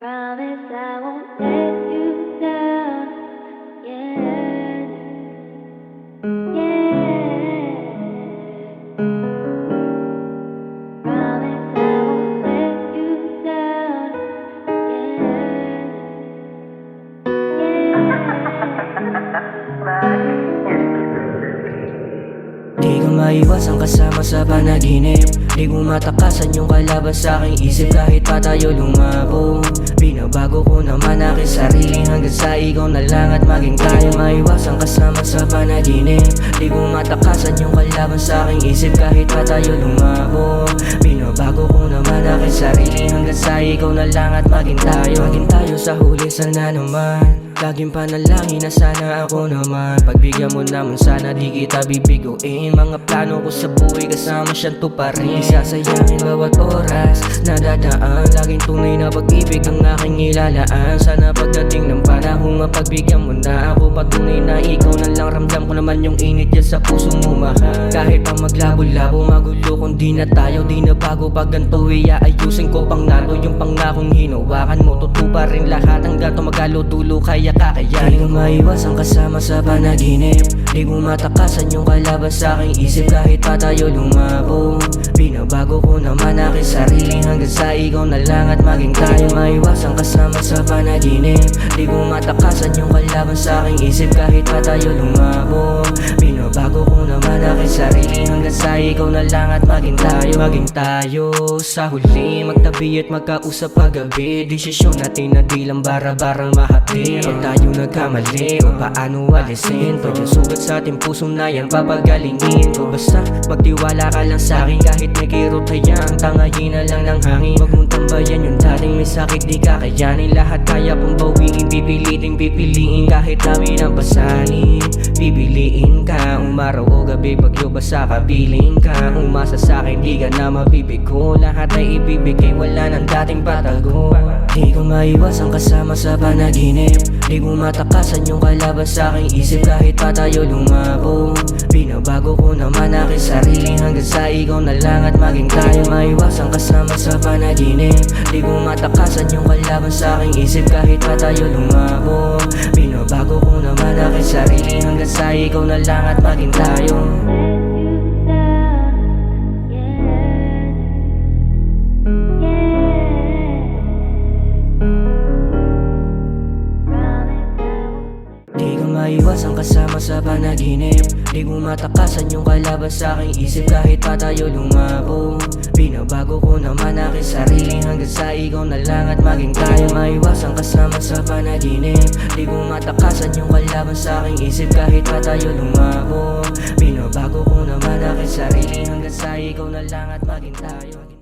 Promise I won't let you down. Yeah. Yeah. Promise I won't let you down. Di ka maiwasan kasama sa panaginip Di ko matakasan yung kalaban sa aking isip Kahit pa tayo lumabo ko naman aking sarili Hanggang sa ikaw na lang at maging tayo Maiwasan kasama sa panaginip. Di ko matakasan yung kalaban sa aking isip Kahit pa tayo lumabo Binabago ko naman aking sarili Hanggang sa ikaw na lang at maging tayo. Maging tayo sa huli sana naman. Laging panalangin na sana ako naman. Pagbigyan mo naman sana di kita bibiguin. Mga plano ko sa buhay kasama siyang tuparin. Isasayangin bawat oras na dadaan. Laging tunay na pag-ibig ang aking ilalaan Sana pagdating ng panahon mapagbigyan mo na ako. Patunay na ikaw na lang. Ramdam ko naman yung init dyan sa puso mo mahal. Kahit pa maglabo-labo magulo kung di na tayo Di na bago. Pag ganito ayusin ko pang nato Yung pangakong hinawakan mo Tutupa rin lahat. Hanggang tumagalo dulo Kaya kakayanin. Di ko maiwasan kasama sa panaginip. Di ko matakasan yung kalaban sa aking isip. Kahit pa tayo lumabo Binabago ko naman aking sarili Hanggang sa ikaw na lang at maging tayo. Maiwasan kasama sa panaginip. Di ko matakasan yung kalaban sa aking isip. Kahit pa tayo lumabo sa ikaw na lang at maging tayo. Maging tayo. Sa huli Magtabi at magkausap paggabi. Desisyon natin na di lang bara-barang mahapdi Pag tayo nagkamali o paano alisin To. Yung sugat sa ating pusong na yan papagalingin ko. Basta magtiwala ka lang sa akin. Kahit may kirot hayaan Tangayin na lang ng hangin. Huwag mong tambayan yung dating may sakit di kakayanin. Lahat kaya pong bawiin Pipilitin pipiliin. Kahit namin ang pasanin Pipiliin ka umaraw o gabi Bagyo basta kabiling ka. Umasa sa akin di ka na mabibigo. Lahat ay ibibigay wala nang dating patago. Di ko maiwasan kasama sa panaginip. Di ko matakasan yung kalaban sa aking isip Kahit pa tayo lumabo. Binabago ko naman aking sarili Hanggang sa ikaw na lang at maging tayo. Maiwasan kasama sa panaginip. Di ko matakasan yung kalaban sa aking isip Kahit pa tayo lumabo. Binabago ko naman aking sarili Hanggang sa ikaw na lang at maging tayo Di ko maiwasan kasama sa panaginip. Di ko matakasan yung kalaban sa aking isip. Kahit pa tayo lumabo Binabago ko naman aking sarili. Hanggang sa ikaw na lang at maging tayo. Maiwasan kasama sa panaginip. Di ko matakasan yung kalaban sa aking isip. Kahit pa tayo lumabo Binabago ko naman aking sarili. Hanggang sa ikaw na lang at maging tayo